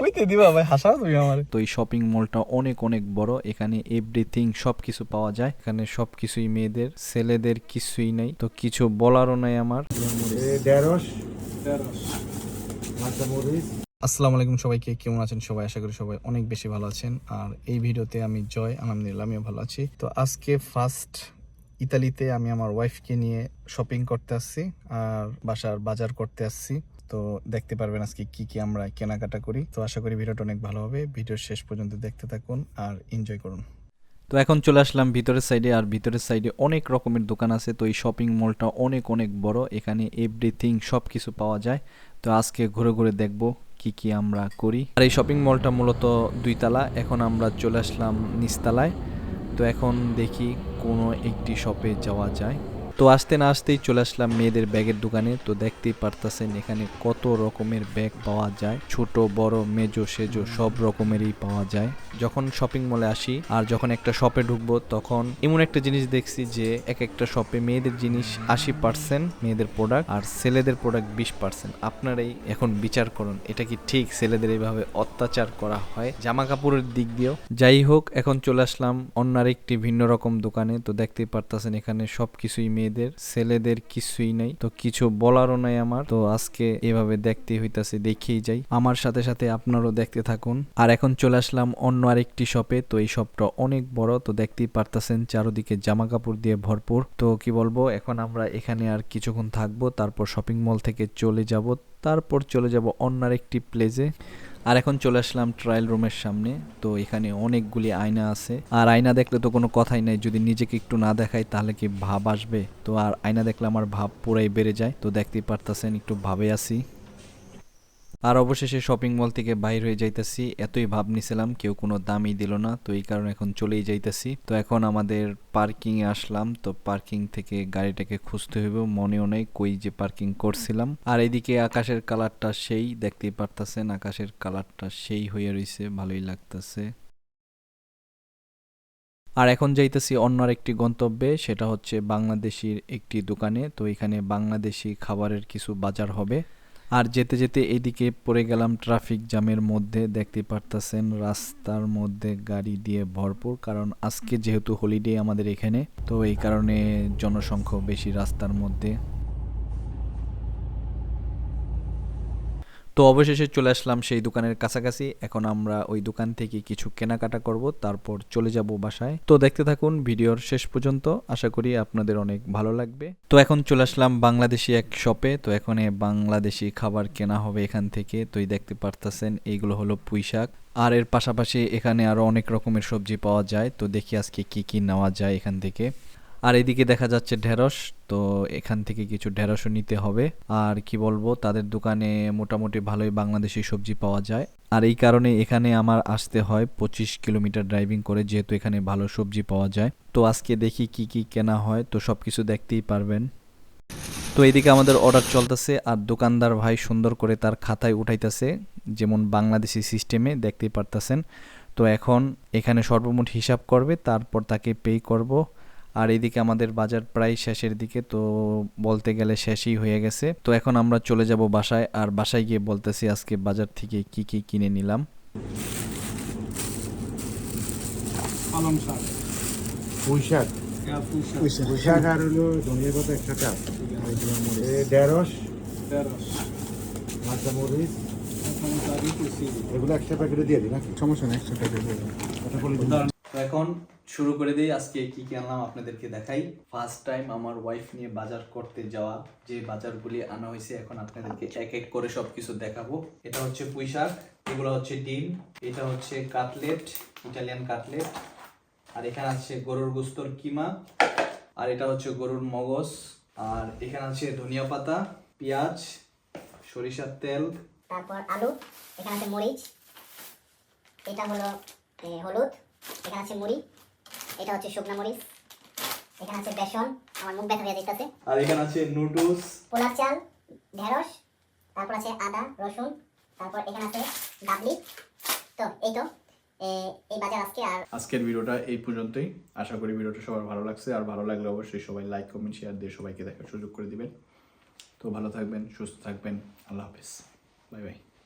কইতে দিবা ভাই হাসাও তুমি আমার। তো এই শপিং মলটা অনেক অনেক বড়। এখানে এভরিথিং সব কিছু পাওয়া যায়। এখানে সব কিছুই মেয়েদের ছেলেদের কিছুই নাই। তো কিছু বলারও নাই আমার। ঢেঁড়স। আসসালামু আলাইকুম সবাইকে কেমন আছেন সবাই? আশা করি সবাই অনেক বেশি ভালো আছেন। আর এই ভিডিওতে আমি জয় আলহামদুলিল্লাহ আমিও ভালো আছি। তো আজকে ফার্স্ট ইতালিতে আমি আমার ওয়াইফকে নিয়ে শপিং করতে আসছি আর বাসার বাজার করতে আসছি। তো দেখতে পারবেন আজকে কি কি আমরা কেনাকাটা করি। তো আশা করি ভিডিওটা অনেক ভালো হবে। ভিডিওর শেষ পর্যন্ত দেখতে থাকুন আর এনজয় করুন। তো এখন চলে আসলাম ভিতরের সাইডে আর ভিতরের সাইডে অনেক রকমের দোকান আছে। তো এই শপিং মলটা অনেক অনেক বড়। এখানে এভরিথিং সব কিছু পাওয়া যায়। তো আজকে ঘুরে ঘুরে দেখব কি কি আমরা করি। আর এই শপিং মলটা মূলত দুইতলা। এখন আমরা চলে আসলাম নিচতলায়। তো এখন দেখি কোনো একটি শপে যাওয়া যায়। তো আসতে না আসতেই চলে আসলাম মেয়েদের ব্যাগের দোকানে। তো দেখতেই পারতাছেন এখানে কত রকমের ব্যাগ পাওয়া যায়। ছোট, বড়, মেজো, সেজো সব রকমেরই পাওয়া যায়। যখন শপিং মলে আসি আর যখন একটা শপে ঢুকবো তখন এমন একটা জিনিস দেখছি যে এক একটা শপে মেয়েদের জিনিস আশি পার্সেন্ট মেয়েদের প্রোডাক্ট আর ছেলেদের প্রোডাক্ট বিশ পার্সেন্ট আপনারাই এখন বিচার করুন, এটা কি ঠিক ছেলেদের এইভাবে অত্যাচার করা হয় জামা কাপড়ের দিক দিয়েও? যাই হোক, এখন চলে আসলাম অন্য আরেকটি ভিন্ন রকম দোকানে। তো দেখতেই পারতাছেন এখানে সবকিছুই মেয়েদের, ছেলেদের কিছুই নাই। তো কিছু বলারও নাই আমার। তো আজকে এভাবে দেখতে হইতাছে, দেখেই যাই। আমার সাথে সাথে আপনারও দেখতে থাকুন। আর এখন চলে আসলাম অন্য আরেকটি শপে তো এই শপটা অনেক বড়। তো দেখতেই পারতাছেন, চারদিকে জামা কাপড় দিয়ে ভরপুর। তো কি বলব, এখন আমরা এখানে আর কিছুক্ষণ থাকব। তারপর শপিং মল থেকে চলে যাব। তারপর চলে যাব অন্য আরেকটি প্লেসে আর এখন চলে আসলাম ট্রায়াল রুমের সামনে। তো এখানে অনেকগুলি আয়না আছে। আর আয়না দেখলে তো কোনো কথাই নাই। যদি নিজেকে একটু না দেখাই তাহলে কি ভাব আসবে? তো আর আয়না দেখলে আমার ভাব পুরাই বেড়ে যায়। তো দেখতেই পারতাছেন, একটু ভাবে আসি আর অবশেষে শপিং মল থেকে বাইর হয়ে যাইতাছি। এতই ভাব নিছিলাম, কেউ কোনো দামই দিল না, তো এই কারণে এখন চলেই যাইতাছি। তো এখন আমাদের পার্কিং এ আসলাম, তো পার্কিং থেকে গাড়িটাকে খুঁজতে হইব, মনেও নেই কই যে পার্কিং করছিলাম। আর এদিকে আকাশের কালারটা সেই, দেখতেই পারতাছেন, আকাশের কালারটা সেই হয়ে রইছে, ভালোই লাগতাছে। আর এখন যাইতেছি অন্য আরেকটি গন্তব্যে, সেটা হচ্ছে বাংলাদেশির একটি দোকানে। তো এখানে বাংলাদেশি খাবারের কিছু বাজার হবে। আর যেতে যেতে এদিকে পড়ে গেলাম ট্রাফিক জ্যামের মধ্যে। দেখতে পারতেছেন রাস্তার মধ্যে গাড়ি দিয়ে ভরপুর, কারণ আজকে যেহেতু হলিডে আমাদের এখানে, তো এই কারণে জনসংখ্যা বেশি রাস্তার মধ্যে। তো অবশেষে চলে আসলাম সেই দোকানের কাছাকাছি। এখন আমরা ওই দোকান থেকে কিছু কেনাকাটা করব, তারপর চলে যাব বাসায়। তো দেখতে থাকুন ভিডিওর শেষ পর্যন্ত, আশা করি আপনাদের অনেক ভালো লাগবে। তো এখন চলে আসলাম বাংলাদেশি এক শপে তো এখানে বাংলাদেশি খাবার কেনা হবে এখান থেকে। তো দেখতে পারতাছেন, এইগুলো হলো পুঁই শাক। আর এর পাশাপাশি এখানে আরও অনেক রকমের সবজি পাওয়া যায়। তো দেখি আজকে কি কি নেওয়া যায় এখান থেকে। আর এদিকে দেখা যাচ্ছে ঢেঁড়স, তো এখান থেকে কিছু ঢেঁড়সও নিতে হবে। আর কি বলব, তাদের দোকানে মোটামুটি ভালোই বাংলাদেশি সবজি পাওয়া যায়। আর এই কারণে এখানে আমার আসতে হয় পঁচিশ কিলোমিটার ড্রাইভিং করে, যেহেতু এখানে ভালো সবজি পাওয়া যায়। তো আজকে দেখি কি কি কেনা হয়, তো সব কিছু দেখতেই পারবেন। তো এদিকে আমাদের অর্ডার চলতেছে, আর দোকানদার ভাই সুন্দর করে তার খাতায় উঠাইতেছে, যেমন বাংলাদেশি সিস্টেমে দেখতেই পারতেছেন। তো এখন এখানে সর্বমোট হিসাব করবে, তারপর তাকে পে করব। আর এদিকে আমাদের বাজার প্রায় শেষের দিকে তো বলতে গেলে শেষই হয়ে গেছে। তো এখন আমরা চলে যাব বাসায় আর বাসায় গিয়ে বলতেছি আজকে বাজার থেকে কি কি কিনে নিলাম। পালং শাক। পুঁই শাক। হ্যাঁ, পুঁই শাক, আর হলো ধনিয়া পাতা একসাথে আছে। ঢেঁড়স। ঢেঁড়স, কাঁচামরিচ এখন শাকই করছি। এগুলো একশো প্যাকেটে দিয়ে দিই সমস্যা নেই একশো প্যাকেট দিয়ে দিই। কথা বলে দিন। তো এখন শুরু করে দিই। আজকে কি কি আনলাম আপনাদেরকে দেখাই। ফার্স্ট টাইম আমার ওয়াইফ নিয়ে বাজার করতে যাওয়া। যে বাজারগুলি আনা হয়েছে, এখন আপনাদেরকে এক এক করে সবকিছু দেখাবো। এটা হচ্ছে পুঁই শাক, এগুলো হচ্ছে ডিম, এটা হচ্ছে কাটলেট, ইটালিয়ান কাটলেট, আর এখানে আছে গরুর গুস্তর কিমা, আর এটা হচ্ছে গরুর মগজ, আর এখানে আছে ধনিয়া পাতা, পেঁয়াজ, সরিষার তেল। তারপর আলু, এখানে আছে মরিচ, এটা হলো হলুদ এখানে আছে মুড়ি এটা হচ্ছে শুকনা মরিচ এখানে আছে বেসন আমার মুখ ব্যথা হয়ে যেতেছে আর এখানে আছে নুডলস পোলার চাল ঢেঁড়স তারপর আছে আদা রসুন তারপর এখানে আছে ডাবলি তো এই তো এই বাজার আজকে আর আজকের ভিডিওটা এই পর্যন্তই। আশা করি ভিডিওটা সবার ভালো লাগছে। আর ভালো লাগলে অবশ্যই সবাই লাইক কমেন্ট শেয়ার দিয়ে সবাইকে দেখার সুযোগ করে দিবেন। তো ভালো থাকবেন সুস্থ থাকবেন। আল্লাহ হাফেজ। Bye bye.